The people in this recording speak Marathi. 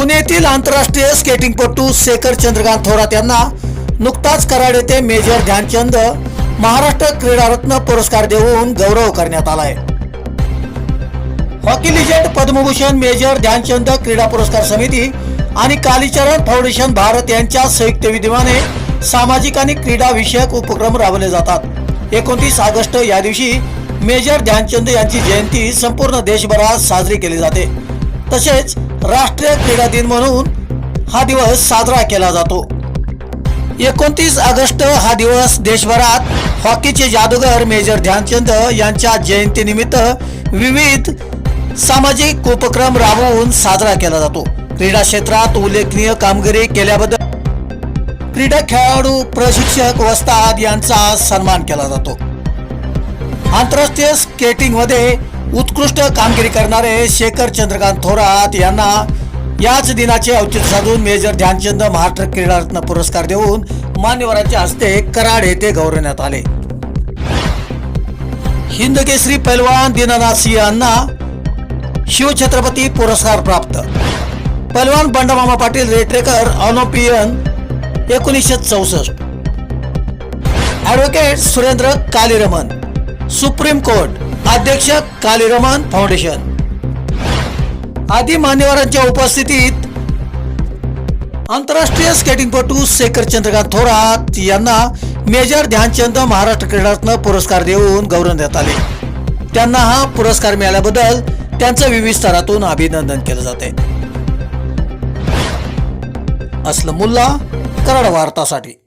पुण्यातील आंतरराष्ट्रीय स्केटिंगपटू शेखर चंद्रकांत थोरात यांना नुकताच कराड येथे मेजर ध्यानचंद महाराष्ट्र क्रीडारत्न पुरस्कार देऊन गौरव करण्यात आला आहे hockey legend Padma Bhushan major Dhyanchand क्रीडा पुरस्कार समिती आणि कालीचरण फाउंडेशन भारत यांच्या संयुक्त विद्यमाने सामाजिक आणि क्रीडा विषयक उपक्रम राबवले जातात. एकोणतीस ऑगस्ट या दिवशी मेजर ध्यानचंद यांची जयंती संपूर्ण देशभरात साजरी केली जाते. तसेच राष्ट्रीय क्रीडा दिन म्हणून हा दिवस साजरा केला जातो. एकोणतीस ऑगस्ट हा दिवस देशभरात हॉकीचे जादूगर मेजर ध्यानचंद यांच्या जयंतीनिमित्त विविध सामाजिक उपक्रम राबवून साजरा केला जातो. क्रीडा क्षेत्रात उल्लेखनीय कामगिरी केल्याबद्दल क्रीडा खेळाडू प्रशिक्षक वस्ताद यांचा सन्मान केला जातो. आंतरराष्ट्रीय स्केटिंगमध्ये उत्कृष्ट कामगिरी करणारे शेखर चंद्रकांत थोरात यांना याच दिनाचे औचित्य साधून मेजर ध्यानचंद महाराष्ट्र क्रीडारत्न पुरस्कार देऊन मान्यवरांच्या हस्ते कराड येथे गौरवण्यात आले. हिंदकेसरी पैलवान दीनानाथ सिंह यांना शिवछत्रपती पुरस्कार प्राप्त. पैलवान बंडमामा पाटील रेटरेकर ऑनोपियन एकोणीसशे चौसष्ट. Advocate Surender Kaliraman. Supreme court अध्यक्ष कालिरमान फाउंडेशन. आदी मान्यवरांच्या उपस्थितीत आंतरराष्ट्रीय स्केटिंगपटू शेखर चंद्रकांत थोरात यांना मेजर ध्यानचंद महाराष्ट्र क्रीडारत्न पुरस्कार देऊन गौरवण्यात आले. त्यांना हा पुरस्कार मिळाल्याबद्दल त्यांचं विविध स्तरातून अभिनंदन केलं जाते. असलं मुल्ला कराड वार्तासाठी.